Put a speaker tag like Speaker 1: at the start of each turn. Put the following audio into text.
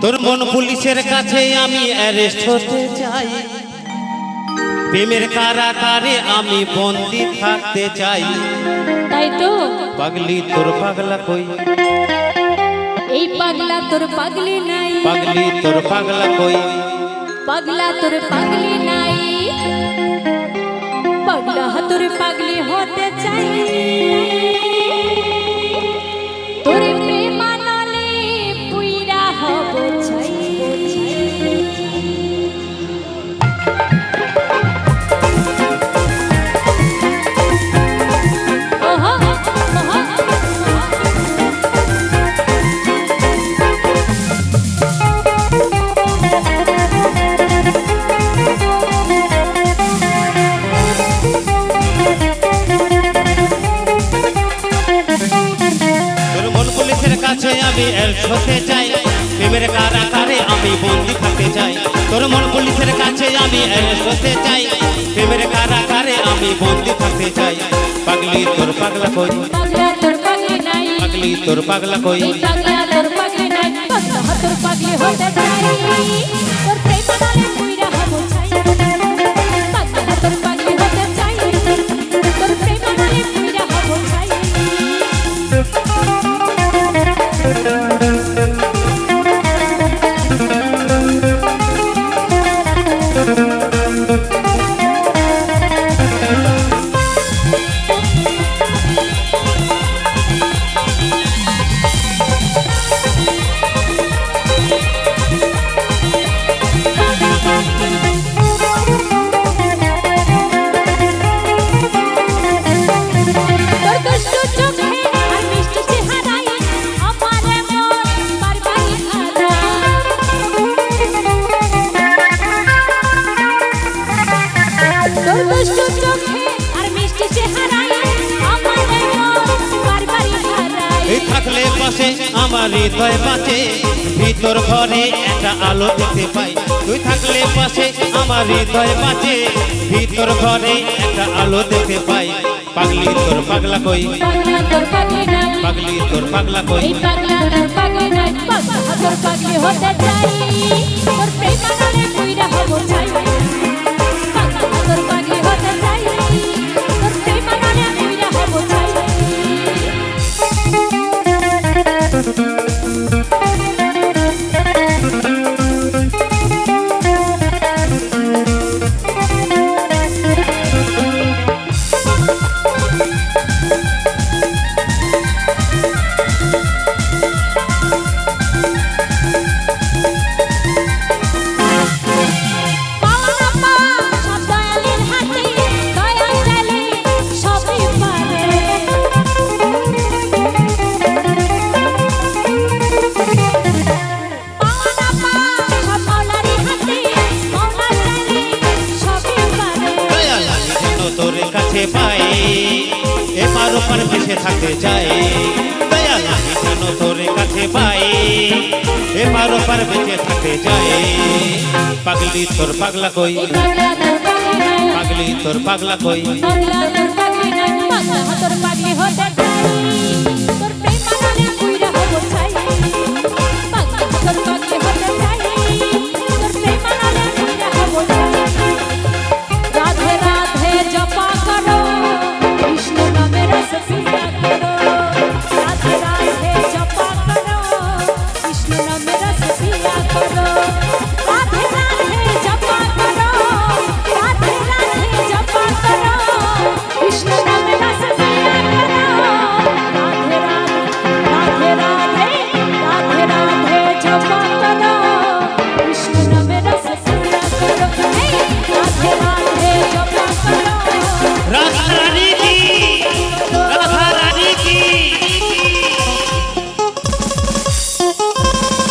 Speaker 1: তোর মন পুলিশের কাছে আমি অ্যারেস্ট হতে চাই। প্রেমের কারাকারে আমি বন্দি থাকতে চাই।
Speaker 2: তাই তো?
Speaker 1: পাগলি তোর পাগলা কই?
Speaker 2: এই পাগলা তোর পাগলি নাই।
Speaker 1: পাগলি তোর পাগলা কই?
Speaker 2: পাগলা তোর পাগলি নাই। পাগলা তোর পাগলি হতে চাই।
Speaker 1: কাছে আমি এলস হতে চাই প্রেমের কারাকারে আমি বন্দি থাকতে চাই। তোর মন পুলিশের কাছে আমি এলস হতে চাই প্রেমের কারাকারে আমি বন্দি থাকতে চাই। পাগলি তোর পাগলা কই?
Speaker 2: পাগলা তোর পাগলি
Speaker 1: কই?
Speaker 2: পাগলা তোর পাগলি নাই। তোর পাগলি হতে চাই চোখে আর মিষ্টি চেহারায় আমারে বারবারই হারায়।
Speaker 1: থাকলে পাশে আমার হৃদয় বাঁচে ভিতর ঘরে একটা আলো দেখতে পাই। তুই থাকলে পাশে আমার হৃদয় বাঁচে ভিতর ঘরে একটা আলো দেখতে পাই। পাগলি তোর পাগলা কই?
Speaker 2: পাগলা পাগলি
Speaker 1: তোর পাগলা কই?
Speaker 2: পাগলা তোর পাগলি নাই। পাগলা তোর পাগলি হতে চাই।
Speaker 1: কাছে পাই, এপার ওপার ভেসে থাকতে চাই। দয়াল আমি কেন তোর কাছে পাই, এপার ওপার ভেসে থাকতে চাই। পাগলি তোর পাগলা কই,
Speaker 2: পাগলি তোর পাগলা
Speaker 1: কই।